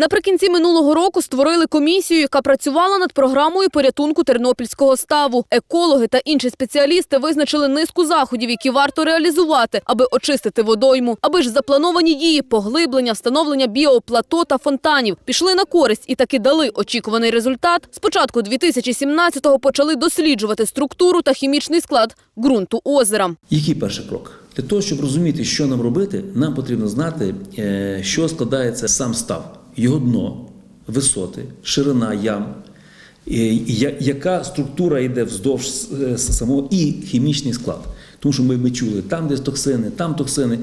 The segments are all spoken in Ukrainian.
Наприкінці минулого року створили комісію, яка працювала над програмою порятунку тернопільського ставу. Екологи та інші спеціалісти визначили низку заходів, які варто реалізувати, аби очистити водойму. Аби ж заплановані дії поглиблення, встановлення біоплато та фонтанів пішли на користь і таки дали очікуваний результат. Спочатку 2017-го почали досліджувати структуру та хімічний склад ґрунту озера. Який перший крок? Для того, щоб розуміти, що нам робити, нам потрібно знати, е, що складається сам став, його дно, висоти, ширина ям, яка структура йде вздовж е, самого і хімічний склад. Тому що ми, ми чули, там десь токсини, там токсини.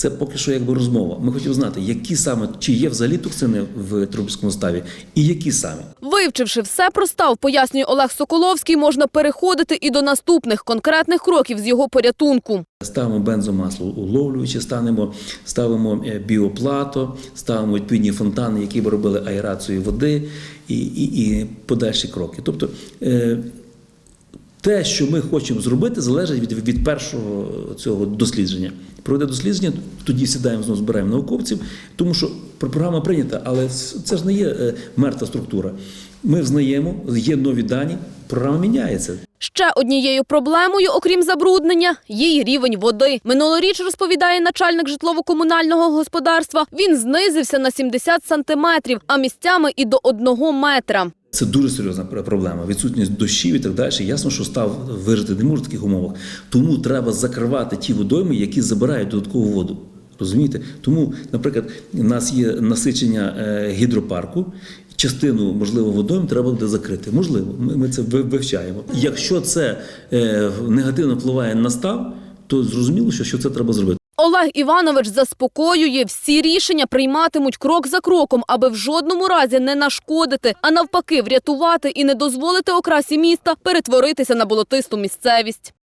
Це поки що якби розмова. Ми хотіли знати, які саме чи є взагалі токсини в трубському ставі, і які саме. Вивчивши все про став, пояснює Олег Соколовський, можна переходити і до наступних конкретних кроків з його порятунку. Ставимо бензомасло уловлюючи, станемо, ставимо е, біоплато, ставимо відповідні фонтани, які б робили аерацію води і, і, і подальші кроки. Тобто е, те, що ми хочемо зробити, залежить від, від першого цього дослідження. Проведе дослідження, тоді сідаємо знову збираємо науковців, тому що програма прийнята, але це ж не є е, мертва структура. Ми взнаємо, є нові дані, програма міняється. Ще однією проблемою, окрім забруднення, є й рівень води. Минулоріч, розповідає начальник житлово-комунального господарства, він знизився на 70 сантиметрів, а місцями і до одного метра. Це дуже серйозна проблема. Відсутність дощів і так далі. Ясно, що став вижити не може в таких умовах. Тому треба закривати ті водойми, які забирають додаткову воду. Розумієте? Тому, наприклад, у нас є насичення е, гідропарку. Частину, можливо, водойм треба буде закрити. Можливо, ми, це ви- вивчаємо. Якщо це е, негативно впливає на став, то зрозуміло, що, що це треба зробити. Олег Іванович заспокоює, всі рішення прийматимуть крок за кроком, аби в жодному разі не нашкодити, а навпаки врятувати і не дозволити окрасі міста перетворитися на болотисту місцевість.